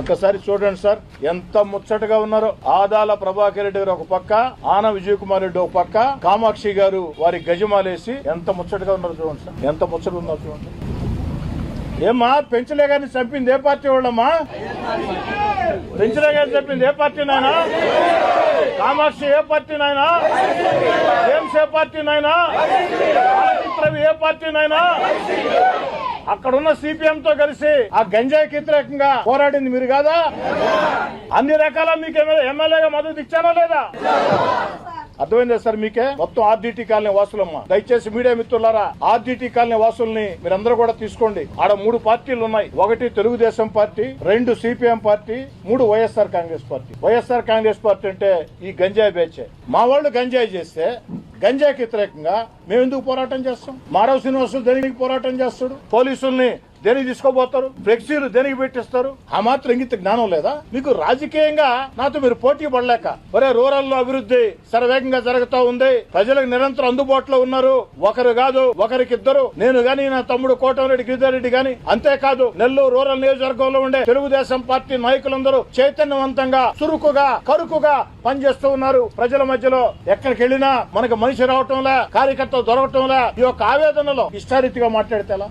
ఒక్కసారి చూడండి సార్ ఎంత ముచ్చటగా ఉన్నారో. ఆదాల ప్రభాకర్ రెడ్డి గారు ఒక పక్క ఆన విజయ్ కుమార్ రెడ్డి ఒక పక్క కామాక్షి గారు వారి గజమాలేసి ఎంత ముచ్చటగా ఉన్నారో చూడండి సార్. ఎంత ముచ్చట ఉన్నారో చూడండి. ఏమ్మా పెంచలే గారిని చంపింది ఏ పార్టీ వాళ్ళమ్మా? పెంచలే గారిని చంపింది ఏ పార్టీ నాయనా? కామాక్షి ఏ పార్టీ నాయనా? జేమ్స్ ఏ పార్టీ నాయనా? ఏ పార్టీ నాయనా? అక్కడున్న సిపిఎం తో కలిసి ఆ గంజాయికి వ్యతిరేకంగా పోరాడింది మీరు కాదా? అన్ని రకాల మీకు ఎమ్మెల్యేగా మద్దతు ఇచ్చానా లేదా? అర్థమైందా సార్ మీకే? మొత్తం ఆర్డీటీ కాలనీ వాసులమ్మ. దయచేసి మీడియా మిత్రులారా ఆర్డీటీ కాలనీ వాసుల్ని మీరందరూ కూడా తీసుకోండి. ఆడ మూడు పార్టీలు ఉన్నాయి. ఒకటి తెలుగుదేశం పార్టీ రెండు సిపిఎం పార్టీ మూడు YSR Congress party. YSR Congress party అంటే ఈ గంజాయి బేచే మా వాళ్ళు గంజాయి చేస్తే గంజాకి వ్యతిరేకంగా మేము ఎందుకు పోరాటం చేస్తాం? మారవ శ్రీనివాసులు దేనికి పోరాటం చేస్తాడు? పోలీసుల్ని దేనికి తీసుకోబోతారు? ఫ్లెక్సీలు దేనికి పెట్టిస్తారు? ఆ మాత్రం ఇంగిత జ్ఞానం లేదా? మీకు రాజకీయంగా నాతో మీరు పోటీ పడలేక ఒరే రూరల్లో అభివృద్ధి శరవేగంగా జరుగుతూ ఉంది ప్రజలకు నిరంతరం అందుబాటులో ఉన్నారు. ఒకరు కాదు ఒకరికి ఇద్దరు నేను గాని నా తమ్ముడు కోటమిరెడ్డి గిరిజారెడ్డి గాని అంతేకాదు నెల్లూరు రూరల్ నియోజకవర్గంలో ఉండే తెలుగుదేశం పార్టీ నాయకులందరూ చైతన్యవంతంగా చురుకుగా కరుకుగా పనిచేస్తూ ఉన్నారు. ప్రజల మధ్యలో ఎక్కడికి వెళ్ళినా మనకు మనిషి రావటంలా కార్యకర్త దొరకటంలా ఈ యొక్క ఆవేదనలో ఇష్టారీతిగా మాట్లాడితే ఎలా